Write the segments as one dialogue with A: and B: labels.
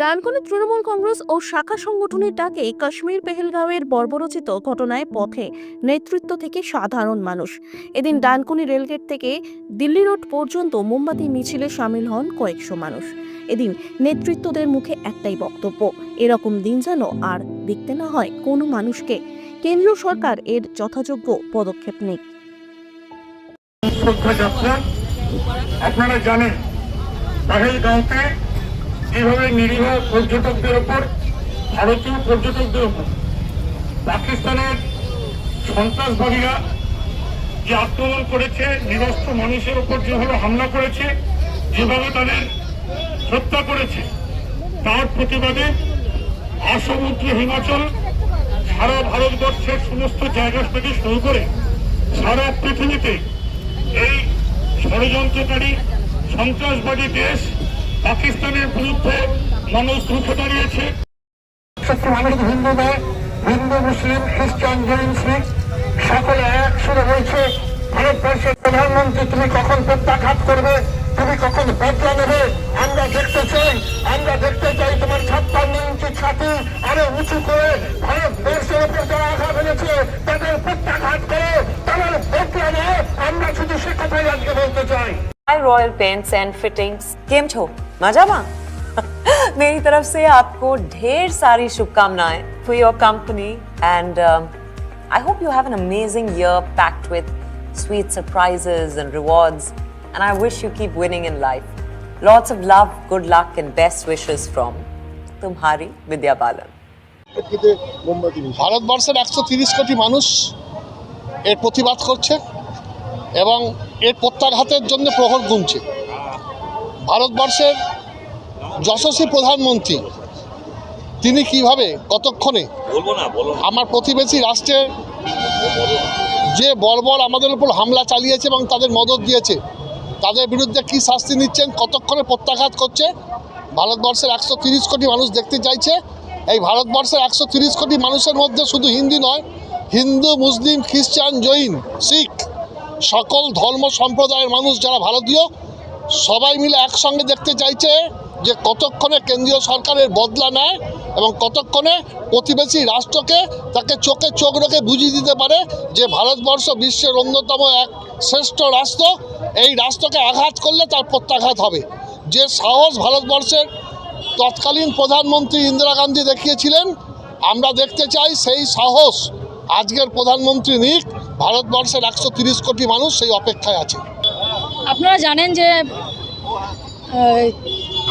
A: ডানকুনি তৃণমূল কংগ্রেস ও শাখা সংগঠনের ডাকে কাশ্মীর পেহেলগাঁওয়ের বর্বরচিত ঘটনায় পথে নেতৃত্ব থেকে সাধারণ মানুষ। এদিন ডানকুনি রেলগেট থেকে দিল্লি রোড পর্যন্ত মোমবাতি, মিছিলে সামিল হন কয়েকশো মানুষ। এদিন নেতৃত্বদের মুখে একটাই বক্তব্য, এরকম দিন যেন আর দেখতে না হয় কোনো মানুষকে। কেন্দ্রীয় সরকার এর যথাযোগ্য পদক্ষেপ
B: যাত্রা, আপনারা জানেন যেভাবে নিরীহ পর্যটকদের ওপর, ভারতীয় পর্যটকদের ওপর, পাকিস্তানের সন্ত্রাসবাদীরা যে আক্রমণ করেছে, নিরস্ত্র মানুষের ওপর যেভাবে হামলা করেছে, যেভাবে তাদের হত্যা করেছে, তার প্রতিবাদে আসমুদ্র হিমাচল সারা ভারতবর্ষের সমস্ত জায়গা থেকে শুরু করে সারা পৃথিবীতে এই ষড়যন্ত্রকারী সন্ত্রাসবাদী দেশ পাকিস্তানের বিরুদ্ধে মানুষ রুখে দাঁড়িয়েছে। মানুষ হিন্দু নয়, হিন্দু, মুসলিম, খ্রিস্টান, জৈন, শিখ, সকলে এক ভারতবর্ষের প্রধানমন্ত্রী তুমি কখন প্রত্যাঘাত করবে? তুমি কখন বদলা নেবে? আমরা দেখতে চাই, আমরা দেখতে চাই তোমার ছাপ্পান্ন ইঞ্চি ছাতি আরও উঁচু করে ভারতবর্ষের উপর যারা আঘাত এনেছে, তাদের প্রত্যাঘাত করে, তাদের বদলা নেয় আমরা শুধু সে কথাই আজকে বলতে চাই।
C: रॉयल पेंट्स एंड फिटिंग्स केम छो मजामा मेरी तरफ से आपको ढेर सारी शुभकामनाएं for your company and I hope you have an amazing year packed with sweet surprises and rewards and I wish you keep winning in life. Lots of love, good luck and best wishes from Tumhari Vidya Balan.
D: প্রেক্ষিতে মোমবাতি মিছিল। ভারতবর্ষের একশো তিরিশ কোটি মানুষ এর প্রতিবাদ করছে এবং এর প্রত্যাঘাতের জন্য প্রহর গুনছে। ভারতবর্ষের যশস্বী প্রধানমন্ত্রী তিনি কীভাবে কতক্ষণে? আমার প্রতিবেশী রাষ্ট্রের যে বর্বর আমাদের উপর হামলা চালিয়েছে এবং তাদের মদত দিয়েছে তাদের বিরুদ্ধে কি শাস্তি নিচ্ছেন কতক্ষণে প্রত্যাঘাত করছে ভারতবর্ষের একশো তিরিশ কোটি মানুষ দেখতে চাইছে। এই ভারতবর্ষের একশো তিরিশ কোটি মানুষের মধ্যে শুধু হিন্দি নয় হিন্দু মুসলিম খ্রিস্টান জৈন শিখ সকল ধর্ম সম্প্রদায়ের মানুষ যারা ভারতীয়, সবাই মিলে একসঙ্গে দেখতে চাইছে যে কতক্ষণে কেন্দ্রীয় সরকারের বদলা নেয় এবং কতক্ষণে প্রতিবেশী রাষ্ট্রকে তাকে চোখে চোখ রেখে বুঝিয়ে দিতে পারে যে ভারতবর্ষ বিশ্বের অন্যতম এক শ্রেষ্ঠ রাষ্ট্র। এই রাষ্ট্রকে আঘাত করলে তার প্রত্যাঘাত হবে। যে সাহস ভারতবর্ষের তৎকালীন প্রধানমন্ত্রী ইন্দিরা গান্ধী দেখিয়েছিলেন, আমরা দেখতে চাই সেই সাহস আজকের প্রধানমন্ত্রী নিক। ভারতবর্ষের একশো কোটি মানুষ সেই অপেক্ষায় আছে।
E: আপনারা জানেন যে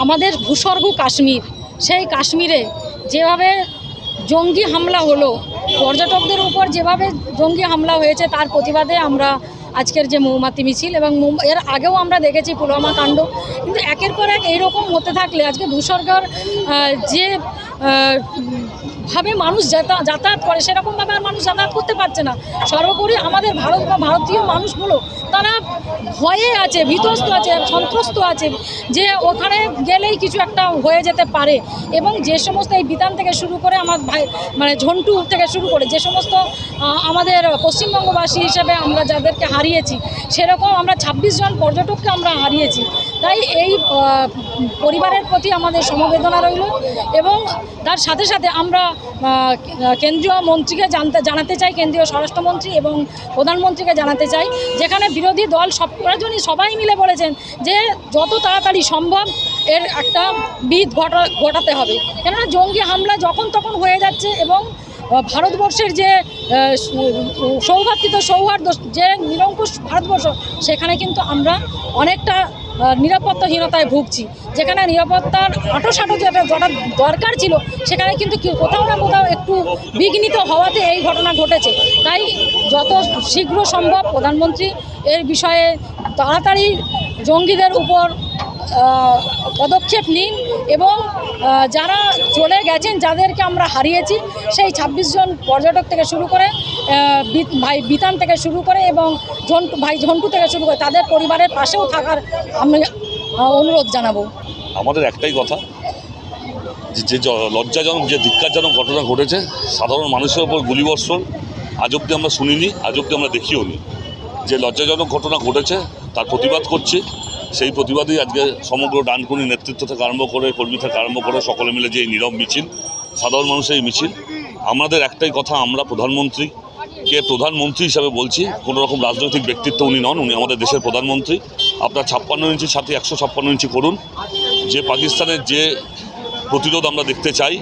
E: আমাদের ভূস্বর্গ কাশ্মীর, সেই কাশ্মীরে যেভাবে জঙ্গি হামলা হলো, পর্যটকদের উপর যেভাবে জঙ্গি হামলা হয়েছে, তার প্রতিবাদে আমরা আজকের যে মৌমাতি মিছিল এবং এর আগেও আমরা দেখেছি পুলওয়ামা কাণ্ড। কিন্তু একের পর এক এইরকম হতে থাকলে, আজকে ভূস্বর্গর যে ভাবে মানুষ যাতা- যাতায়াত করে সেরকমভাবে আর মানুষ যাতায়াত করতে পারছে না। সর্বোপরি আমাদের ভারত বা ভারতীয় মানুষগুলো, তারা ভয়ে আছে, বিধ্বস্ত আছে, সন্ত্রস্ত আছে, যে ওখানে গেলেই কিছু একটা হয়ে যেতে পারে। এবং যে সমস্ত এই বিধান থেকে শুরু করে আমার ভাই মানে ঝন্টু থেকে শুরু করে, যে সমস্ত আমাদের পশ্চিমবঙ্গবাসী হিসেবে আমরা যাদেরকে হারিয়েছি, সেরকম আমরা ২৬ জন পর্যটককে আমরা হারিয়েছি। তাই এই পরিবারের প্রতি আমাদের সমবেদনা রইল এবং তার সাথে সাথে আমরা কেন্দ্রীয় মন্ত্রীকে জানতে জানাতে চাই কেন্দ্রীয় স্বরাষ্ট্রমন্ত্রী এবং প্রধানমন্ত্রীকে জানাতে চাই যেখানে বিরোধী দল সব কয়েকজনই সবাই মিলে বলেছেন যে যত তাড়াতাড়ি সম্ভব এর একটা বিধ ঘটা ঘটাতে হবে। কেননা জঙ্গি হামলা যখন তখন হয়ে যাচ্ছে এবং ভারতবর্ষের যে আহ, সৌভাতৃত্ব সৌহার্দ্য যে নিরঙ্কুশ ভারতবর্ষ সেখানে কিন্তু আমরা অনেকটা নিরাপত্তাহীনতায় ভুগছি। যেখানে নিরাপত্তার আটোসাটো যেটা যেটা দরকার ছিল, সেখানে কিন্তু কোথাও না কোথাও একটু বিঘ্নিত হওয়াতে এই ঘটনা ঘটেছে। তাই যত শীঘ্র সম্ভব প্রধানমন্ত্রী এর বিষয়ে তাড়াতাড়ি জঙ্গিদের উপর পদক্ষেপ নিন এবং যারা চলে গেছেন যাদেরকে আমরা হারিয়েছি, সেই ২৬ জন পর্যটক থেকে শুরু করে ভাই বিতান থেকে শুরু করে এবং ঝন্টু, ভাই ঝন্টু থেকে শুরু করে, তাদের পরিবারের পাশেও থাকার আমি অনুরোধ জানাব।
F: আমাদের একটাই কথা, যে লজ্জাজনক, যে ধিক্কারজনক ঘটনা ঘটেছে, সাধারণ মানুষের ওপর গুলিবর্ষণ, আজ অব্দি আমরা শুনিনি, আজ অব্দি আমরা দেখিও নি যে লজ্জাজনক ঘটনা ঘটেছে তার প্রতিবাদ করছি। সেই প্রতিবাদেই আজকে সমগ্র ডানকুনি নেতৃত্ব থেকে আরম্ভ করে, কর্মী থেকে আরম্ভ করে সকলে মিলে যে এই নীরব মিছিল, সাধারণ মানুষের এই মিছিল, আমাদের একটাই কথা, আমরা প্রধানমন্ত্রী। কে প্রধানমন্ত্রী হিসাবে বলছি, কোনো রকম রাজনৈতিক ব্যক্তিত্ব উনি নন, উনি আমাদের দেশের প্রধানমন্ত্রী। আপনার ছাপ্পান্ন ইঞ্চির সাথে একশো ছাপ্পান্ন ইঞ্চি করুন। যে পাকিস্তানের যে প্রতিরোধ আমরা দেখতে চাই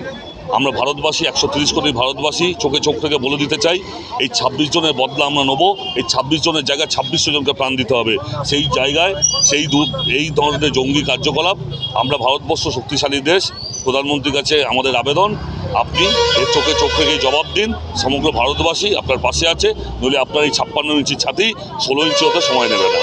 F: আমরা ভারতবাসী, একশো তিরিশ কোটি ভারতবাসী চোখে চোখ থেকে বলে দিতে চাই, এই ছাব্বিশ জনের বদলা আমরা নেব, এই ছাব্বিশ জনের জায়গায় ছাব্বিশশো জনকে প্রাণ দিতে হবে। সেই জায়গায় সেই এই ধরনের জঙ্গি কার্যকলাপ, আমরা ভারতবর্ষ শক্তিশালী দেশ, প্রধানমন্ত্রীর কাছে আমাদের আবেদন, আপনি এর চোখে চোখ রেখে জবাব দিন, সমগ্র ভারতবাসী আপনার পাশে আছে, নইলে আপনার এই ছাপ্পান্ন ইঞ্চি ছাতি ষোলো ইঞ্চি হতে সময় নেবে না।